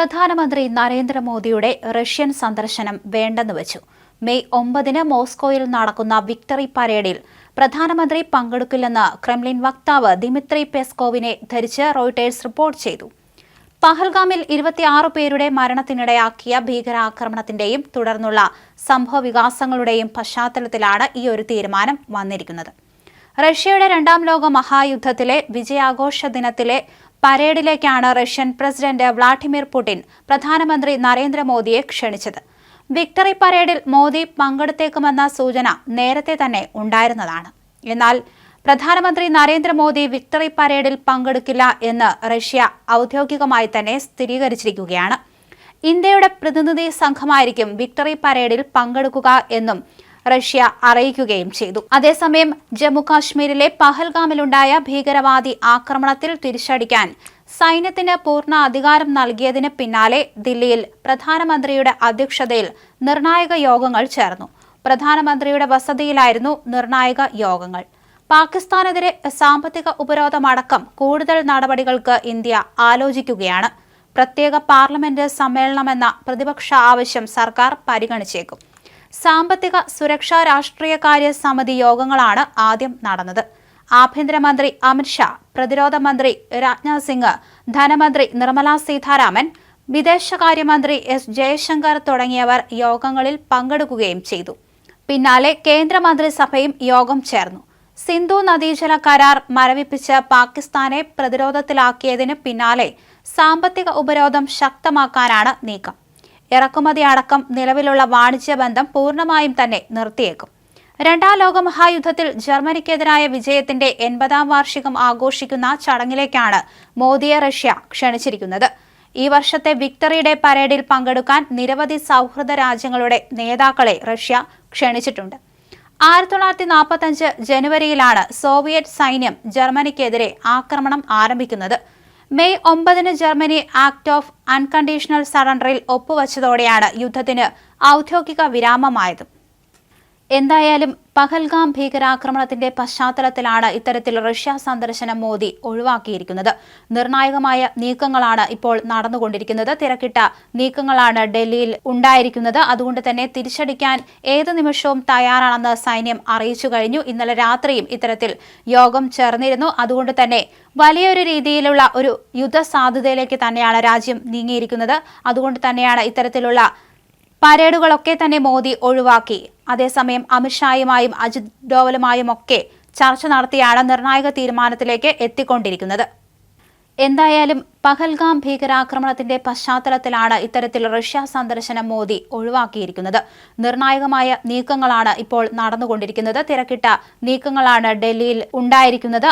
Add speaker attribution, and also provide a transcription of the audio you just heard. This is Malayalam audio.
Speaker 1: പ്രധാനമന്ത്രി നരേന്ദ്രമോദിയുടെ റഷ്യൻ സന്ദർശനം വേണ്ടെന്ന് വെച്ചു. മെയ് ഒമ്പതിന് മോസ്കോയിൽ നടക്കുന്ന വിക്ടറി പരേഡിൽ പ്രധാനമന്ത്രി പങ്കെടുക്കില്ലെന്ന് ക്രെംലിൻ വക്താവ് ദിമിത്രി പെസ്കോവിനെ ധരിച്ച് റോയിട്ടേഴ്സ് റിപ്പോർട്ട് ചെയ്തു. പഹൽഗാമിൽ ഇരുപത്തിയാറ് പേരുടെ മരണത്തിനിടയാക്കിയ ഭീകരാക്രമണത്തിന്റെയും തുടർന്നുള്ള സംഭവ വികാസങ്ങളുടെയും പശ്ചാത്തലത്തിലാണ് ഈ ഒരു തീരുമാനം വന്നിരിക്കുന്നത്. റഷ്യയുടെ രണ്ടാം ലോക മഹായുദ്ധത്തിലെ വിജയാഘോഷ ദിനത്തിലെ പരേഡിലേക്കാണ് റഷ്യൻ പ്രസിഡന്റ് വ്ളാഡിമിർ പുടിൻ പ്രധാനമന്ത്രി നരേന്ദ്രമോദിയെ ക്ഷണിച്ചത്. വിക്ടറി പരേഡിൽ മോദി പങ്കെടുത്തേക്കുമെന്ന സൂചന നേരത്തെ തന്നെ ഉണ്ടായിരുന്നതാണ്. എന്നാൽ പ്രധാനമന്ത്രി നരേന്ദ്രമോദി വിക്ടറി പരേഡിൽ പങ്കെടുക്കില്ല എന്ന് റഷ്യ ഔദ്യോഗികമായി തന്നെ സ്ഥിരീകരിച്ചിരിക്കുകയാണ്. ഇന്ത്യയുടെ പ്രതിനിധി സംഘമായിരിക്കും വിക്ടറി പരേഡിൽ പങ്കെടുക്കുക എന്നും റഷ്യ അറിയിക്കുകയും ചെയ്തു. അതേസമയം ജമ്മുകാശ്മീരിലെ പഹൽഗാമിലുണ്ടായ ഭീകരവാദി ആക്രമണത്തിൽ തിരിച്ചടിക്കാൻ സൈന്യത്തിന് പൂർണ അധികാരം നൽകിയതിന് പിന്നാലെ ദില്ലിയിൽ പ്രധാനമന്ത്രിയുടെ അധ്യക്ഷതയിൽ നിർണായക യോഗങ്ങൾ ചേർന്നു. പ്രധാനമന്ത്രിയുടെ വസതിയിലായിരുന്നു നിർണായക യോഗങ്ങൾ. പാകിസ്ഥാനെതിരെ സാമ്പത്തിക ഉപരോധമടക്കം കൂടുതൽ നടപടികൾക്ക് ഇന്ത്യ ആലോചിക്കുകയാണ്. പ്രത്യേക പാർലമെന്റ് സമ്മേളനമെന്ന പ്രതിപക്ഷ ആവശ്യം സർക്കാർ പരിഗണിച്ചേക്കും. സാമ്പത്തിക സുരക്ഷാ രാഷ്ട്രീയകാര്യ സമിതി യോഗങ്ങളാണ് ആദ്യം നടന്നത്. ആഭ്യന്തരമന്ത്രി അമിത്ഷാ പ്രതിരോധ മന്ത്രി രാജ്നാഥ് സിംഗ് ധനമന്ത്രി നിർമ്മല സീതാരാമൻ വിദേശകാര്യമന്ത്രി എസ് ജയശങ്കർ തുടങ്ങിയവർ യോഗങ്ങളിൽ പങ്കെടുക്കുകയും ചെയ്തു. പിന്നാലെ കേന്ദ്രമന്ത്രിസഭയും യോഗം ചേർന്നു. സിന്ധു നദീജല കരാർ മരവിപ്പിച്ച് പാകിസ്ഥാനെ പ്രതിരോധത്തിലാക്കിയതിന് പിന്നാലെ സാമ്പത്തിക ഉപരോധം ശക്തമാക്കാനാണ് നീക്കം. ഇറക്കുമതി അടക്കം നിലവിലുള്ള വാണിജ്യ ബന്ധം പൂർണമായും തന്നെ നിർത്തിയേക്കും. രണ്ടാം ലോകമഹായുദ്ധത്തിൽ ജർമ്മനിക്കെതിരായ വിജയത്തിന്റെ എൺപതാം വാർഷികം ആഘോഷിക്കുന്ന ചടങ്ങിലേക്കാണ് മോദിയെ റഷ്യ ക്ഷണിച്ചിരിക്കുന്നത്. ഈ വർഷത്തെ വിക്ടറിയുടെ പരേഡിൽ പങ്കെടുക്കാൻ നിരവധി സൗഹൃദ രാജ്യങ്ങളുടെ നേതാക്കളെ റഷ്യ ക്ഷണിച്ചിട്ടുണ്ട്. ആയിരത്തി തൊള്ളായിരത്തി നാൽപ്പത്തഞ്ച് ജനുവരിയിലാണ് സോവിയറ്റ് സൈന്യം ജർമ്മനിക്കെതിരെ ആക്രമണം ആരംഭിക്കുന്നത്. മെയ് ഒമ്പതിന് ജർമ്മനി ആക്ട് ഓഫ് അൺകണ്ടീഷണൽ സറണ്ടറിൽ ഒപ്പുവച്ചതോടെയാണ് യുദ്ധത്തിന് ഔദ്യോഗിക വിരാമമായത്. എന്തായാലും പഹൽഗാം ഭീകരാക്രമണത്തിന്റെ പശ്ചാത്തലത്തിലാണ് ഇത്തരത്തിൽ റഷ്യ സന്ദർശനം മോദി ഒഴിവാക്കിയിരിക്കുന്നത്. നിർണായകമായ നീക്കങ്ങളാണ് ഇപ്പോൾ നടന്നുകൊണ്ടിരിക്കുന്നത്. തിരക്കിട്ട നീക്കങ്ങളാണ് ഡൽഹിയിൽ ഉണ്ടായിരിക്കുന്നത്. അതുകൊണ്ട് തന്നെ തിരിച്ചടിക്കാൻ ഏത് നിമിഷവും തയ്യാറാണെന്ന് സൈന്യം അറിയിച്ചു കഴിഞ്ഞു. ഇന്നലെ രാത്രിയും ഇത്തരത്തിൽ യോഗം ചേർന്നിരുന്നു. അതുകൊണ്ട് തന്നെ വലിയൊരു രീതിയിലുള്ള ഒരു യുദ്ധസാധ്യതയിലേക്ക് തന്നെയാണ് രാജ്യം നീങ്ങിയിരിക്കുന്നത്. അതുകൊണ്ട് തന്നെയാണ് ഇത്തരത്തിലുള്ള പരേഡുകളൊക്കെ തന്നെ മോദി ഒഴിവാക്കി. അതേസമയം അമിത്ഷായുമായും അജിത് ഡോവലുമായും ഒക്കെ ചർച്ച നടത്തിയാണ് നിർണായക തീരുമാനത്തിലേക്ക് എത്തിക്കൊണ്ടിരിക്കുന്നത്. എന്തായാലും പഹൽഗാം ഭീകരാക്രമണത്തിന്റെ പശ്ചാത്തലത്തിലാണ് ഇത്തരത്തിൽ റഷ്യ സന്ദർശനം മോദി ഒഴിവാക്കിയിരിക്കുന്നത്. നിർണായകമായ നീക്കങ്ങളാണ് ഇപ്പോൾ നടന്നുകൊണ്ടിരിക്കുന്നത്. തിരക്കിട്ട നീക്കങ്ങളാണ് ഡൽഹിയിൽ ഉണ്ടായിരിക്കുന്നത്.